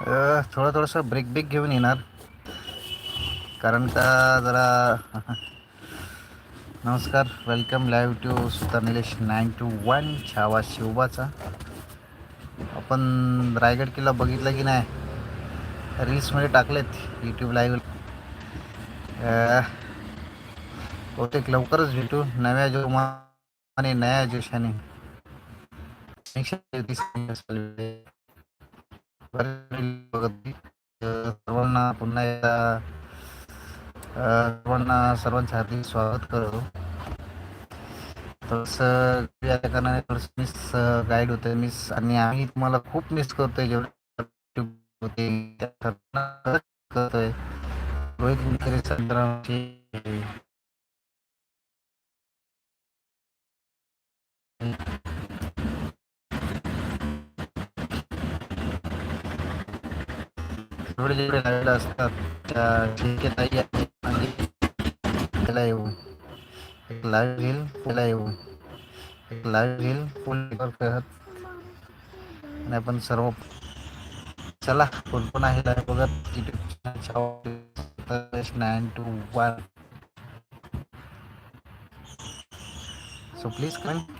थोडं थोडंसं break break घेऊन येणार. कारण का जरा नमस्कार welcome live to Sutar Nilesh nine two one Chhava शिवबाचा. आपण रायगड किल्ला बघितला की नाही रील्समध्ये टाकलेत यूट्यूब लाईव्ह बहुतेक लवकरच भेटू नव्या जोमाने नव्या जोशाने. सर्वांना पुन्हा एकदा सर्वांना सर्वांच्या हार्दिक स्वागत करतो. थोडंसं या कारणाने थोडंसं मिस गाईड होतं मिस आणि आम्ही तुम्हाला खूप मिस करतोय जेवढे होते करतोय. रोहित विखेरे संग्रामचे जेवढे जेवढे लाईव्हला असतात त्या जे ताई आहेत आणि त्याला येऊ एक लाईव्ह घेईल त्याला येऊ एक लाईव्ह घेईल फुल करत आणि आपण सर्व चला कोण कोण आहे लाईव्ह बघत YouTube nine two one so please comment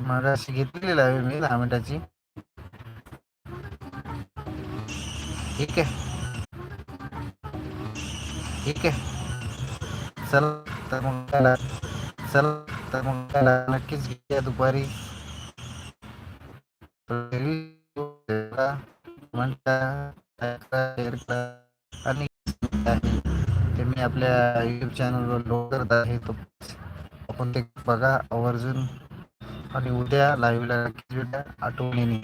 मग अशी घेतलेली लाईव्ह मी दहा मिनिटाची ठीक आहे. ठीक आहे. चल तर मग चल तर मग काय नक्कीच घेऊया दुपारी. आणि ते मी आपल्या युट्यूब चॅनलवर लोड करत आहे. तो आपण ते बघा आवर्जून. आणि उद्या लाईव्हला नक्कीच भेटा आठवणीने.